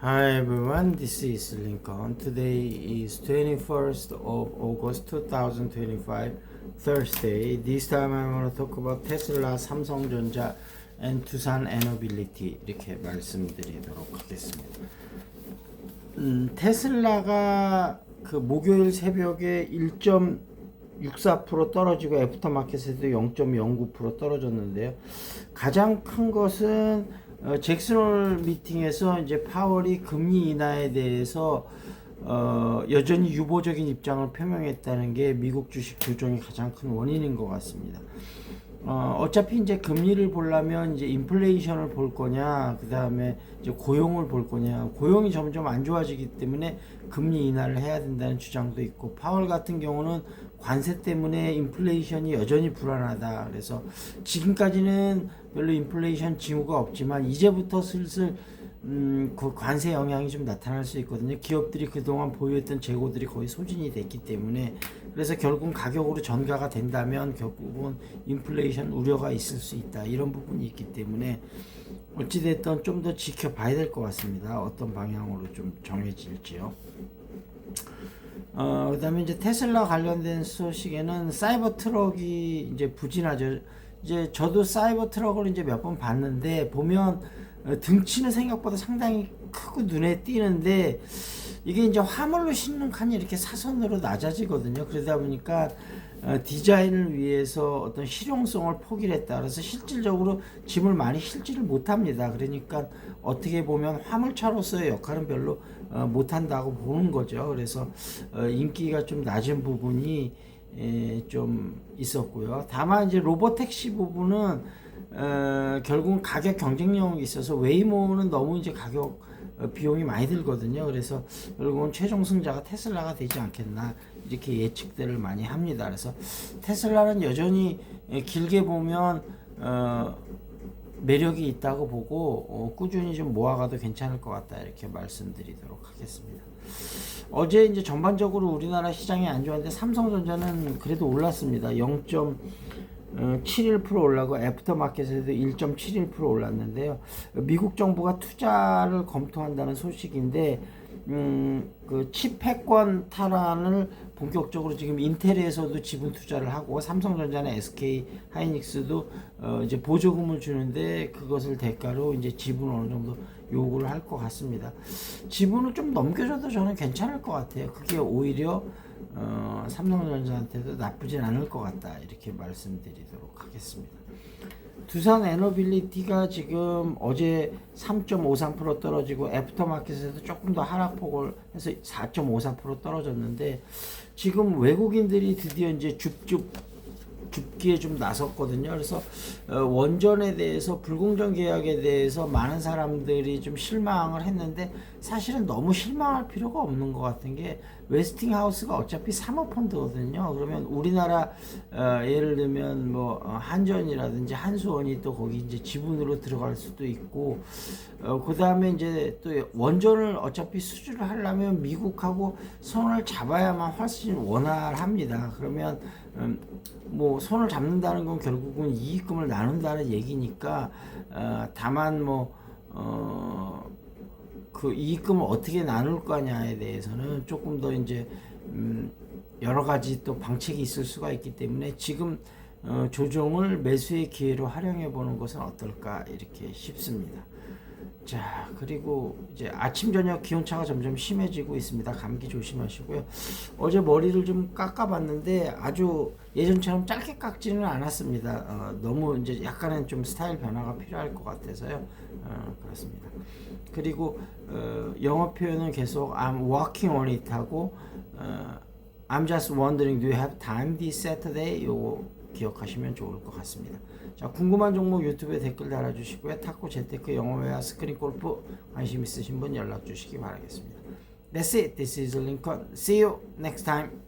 Hi everyone, this is Lincoln. Today is 21st of August 2025, Thursday. This time I want to talk about Tesla, 삼성전자, and Tucson Mobility 이렇게 말씀드리도록 하겠습니다. 음, 테슬라가 그 목요일 새벽에 1.64% 떨어지고 애프터마켓에도 0.09% 떨어졌는데요. 가장 큰 것은 어, 잭슨홀 미팅에서 이제 파월이 금리 인하에 대해서 어, 여전히 유보적인 입장을 표명했다는 게 미국 주식 조정의 가장 큰 원인인 것 같습니다. 어, 어차피 이제 금리를 보려면 이제 인플레이션을 볼 거냐, 그 다음에 이제 고용을 볼 거냐, 고용이 점점 안 좋아지기 때문에 금리 인하를 해야 된다는 주장도 있고, 파월 같은 경우는 관세 때문에 인플레이션이 여전히 불안하다. 그래서 지금까지는 별로 인플레이션 징후가 없지만 이제부터 슬슬 음, 그 관세 영향이 좀 나타날 수 있거든요. 기업들이 그동안 보유했던 재고들이 거의 소진이 됐기 때문에 그래서 결국 가격으로 전가가 된다면 결국은 인플레이션 우려가 있을 수 있다. 이런 부분이 있기 때문에 어찌됐든 좀 더 지켜봐야 될 것 같습니다. 어떤 방향으로 좀 정해질지요. 어, 그다음에 이제 테슬라 관련된 소식에는 사이버 트럭이 이제 부진하죠. 이제 저도 사이버 트럭을 이제 몇 번 봤는데 보면 어, 등치는 생각보다 상당히 크고 눈에 띄는데 이게 이제 화물로 싣는 칸이 이렇게 사선으로 낮아지거든요. 그러다 보니까 어, 디자인을 위해서 어떤 실용성을 포기를. 그래서 실질적으로 짐을 많이 실지를 못합니다. 그러니까 어떻게 보면 화물차로서의 역할은 별로 어, 못한다고 보는 거죠. 그래서 어, 인기가 좀 낮은 부분이 에, 좀 있었고요. 다만 이제 로보택시 부분은 어, 결국은 가격 경쟁력이 있어서 웨이모는 너무 이제 가격 어, 비용이 많이 들거든요. 그래서 결국은 최종 승자가 테슬라가 되지 않겠나 이렇게 예측들을 많이 합니다. 그래서 테슬라는 여전히 에, 길게 보면 어, 매력이 있다고 보고 어, 꾸준히 좀 모아가도 괜찮을 것 같다 이렇게 말씀드리도록 하겠습니다. 어제 이제 전반적으로 우리나라 시장이 안 좋았는데 삼성전자는 그래도 올랐습니다. 0.71% 올라고 애프터마켓에도 1.71% 올랐는데요. 미국 정부가 투자를 검토한다는 소식인데 음, 그 칩패권 탈환을 본격적으로 지금 인텔에서도 지분 투자를 하고 삼성전자나 SK 하이닉스도 어, 이제 보조금을 주는데 그것을 대가로 이제 지분 어느 정도 요구를 할 것 같습니다. 지분을 좀 넘겨줘도 저는 괜찮을 것 같아요. 그게 오히려 어, 삼성전자한테도 나쁘진 않을 것 같다 이렇게 말씀드리도록 하겠습니다. 두산 에너빌리티가 지금 어제 3.53% 떨어지고 애프터마켓에서 조금 더 하락폭을 해서 4.54% 떨어졌는데 지금 외국인들이 드디어 이제 줍줍 줍기에 좀 나섰거든요. 그래서 어, 원전에 대해서 불공정 계약에 대해서 많은 사람들이 좀 실망을 했는데 사실은 너무 실망할 필요가 없는 것 같은 게 웨스팅하우스가 어차피 사모펀드거든요. 그러면 우리나라 어, 예를 들면 뭐 어, 한전이라든지 한수원이 또 거기 이제 지분으로 들어갈 수도 있고 어, 그 다음에 이제 또 원전을 어차피 수주를 하려면 미국하고 손을 잡아야만 훨씬 원활합니다. 그러면 음, 뭐 손을 잡는다는 건 결국은 이익금을 나눈다는 얘기니까 어, 다만 뭐 어, 그 이익금을 어떻게 나눌 거냐에 대해서는 조금 더 이제 음, 여러 가지 또 방책이 있을 수가 있기 때문에 지금 어, 조정을 매수의 기회로 활용해 보는 것은 어떨까 이렇게 싶습니다. 자, 그리고 이제 아침 저녁 기온차가 점점 심해지고 있습니다. 감기 조심하시고요. 어제 머리를 좀 깎아봤는데 아주 예전처럼 짧게 깎지는 않았습니다. 어, 너무 이제 약간은 좀 스타일 변화가 필요할 것 같아서요. 어, 그렇습니다. 그리고 어, 영어 표현은 계속 I'm working on it 하고 어, I'm just wondering, do you have time this Saturday? 요거 기억하시면 좋을 것 같습니다. 자, 궁금한 종목 유튜브에 댓글 달아주시고요. 탁구, 재테크, 영어회화, 스크린 골프 관심 있으신 분 연락 주시기 바라겠습니다. That's it. This is Lincoln. See you next time.